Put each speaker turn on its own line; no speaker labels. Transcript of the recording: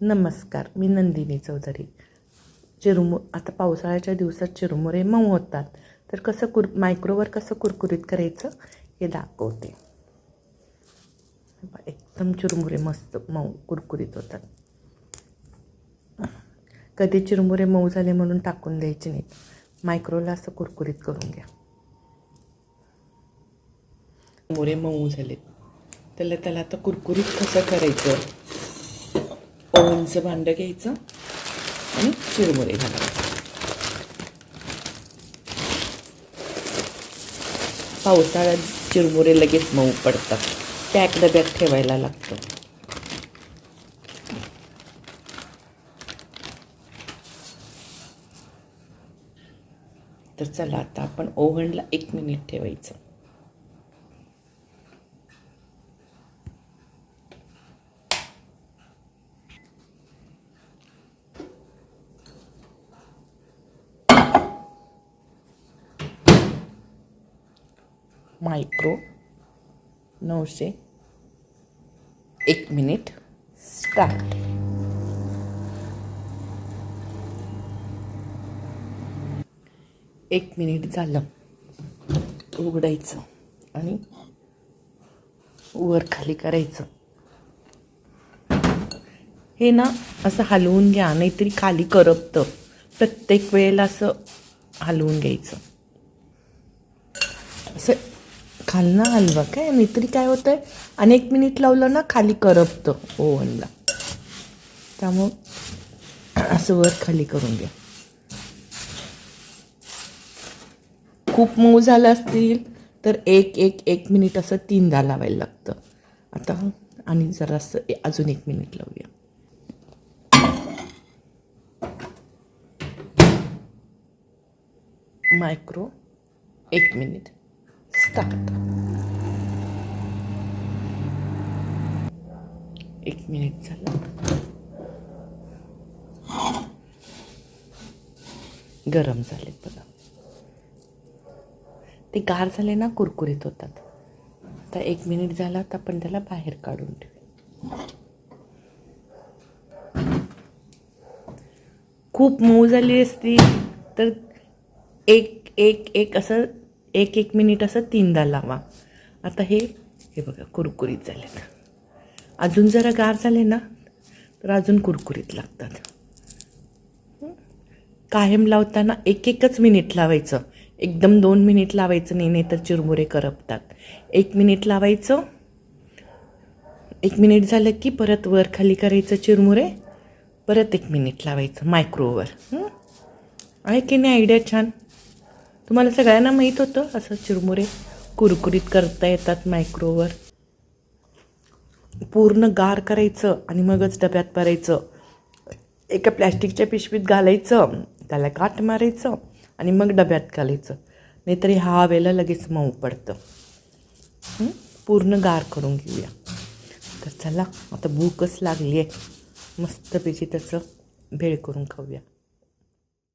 नमस्कार मी नंदिनी चौधरी. चिरमु आता पावसाळ्याच्या दिवसात चिरमुरे मऊ होतात. तर कसं कुर मायक्रोवर कसं कुरकुरीत करायचं हे दाखवते. एकदम चिरमुरे मस्त मऊ कुरकुरीत होतात. कधी चिरमुरे मऊ झाले म्हणून टाकून द्यायचे नाहीत. मायक्रोला असं कुरकुरीत करून घ्या. मुरे मऊ झालेत. त्याला त्याला आता कुरकुरीत कसं करायचं? ओव्हनचं भांडं घ्यायचं आणि चिरमुरे घालायचे. पावसाळ्यात चिरमुरे लगेच मऊ पडतात. पॅक डब्यात ठेवायला लागतं. तर चला आता आपण ओव्हनला एक मिनिट ठेवायचं. मायक्रो. नऊशे एक मिनिट. स्टार्ट एक मिनिट झालं. उघडायचं आणि वर खाली करायचं. हे ना असं हलवून घ्या नाहीतरी खाली करपतं. प्रत्येक वेळेला असं हलवून घ्यायचं. असं खालना हलवा. काय नाहीतरी काय होतं आहे एक मिनिट लावलं ना खाली करपतं. ओव्हनला त्यामुळं असं वर खाली करून घ्या. खूप मऊ झालं असतील तर एक एक एक मिनिट असं तीनदा लावायला लागतं. आता आणि जरासं अजून एक मिनिट लावूया. मायक्रो एक मिनिट स्टार्ट एक मिनिट झालं गरम झाले बघा. ते गार झाले ना कुरकुरीत होतात. आता एक मिनिट झाला तर आपण त्याला बाहेर काढून ठेवू. खूप मऊ झाली असती तर एक एक एक असं एक एक मिनिट असं तीनदा लावा. आता हे हे बघा कुरकुरीत झालेत. अजून जरा गार झाले ना तर अजून कुरकुरीत लागतात. कायम लावताना एक एकच मिनिट लावायचं. एकदम दोन मिनिट लावायचं नाही नाही तर चिरमुरे करपतात. एक मिनिट लावायचं. एक मिनिट झालं की परत वर खाली करायचं चिरमुरे. परत एक मिनिट लावायचं मायक्रोवर. आहे की नाही आयडिया छान? तुम्हाला सगळ्यांना माहीत होतं असं चिरमुरे कुरकुरीत करता येतात मायक्रोवर पूर्ण गार करायचं आणि मगच डब्यात भरायचं. एका प्लॅस्टिकच्या पिशवीत घालायचं त्याला काट मारायचं आणि मग डब्यात घालायचं. नाहीतरी हा वेळेला लगेच मऊ पडतं. पूर्ण गार करून घेऊया. तर चला आता भूकच लागली आहे मस्तपैकी त्याचं भेळ करून खाऊया.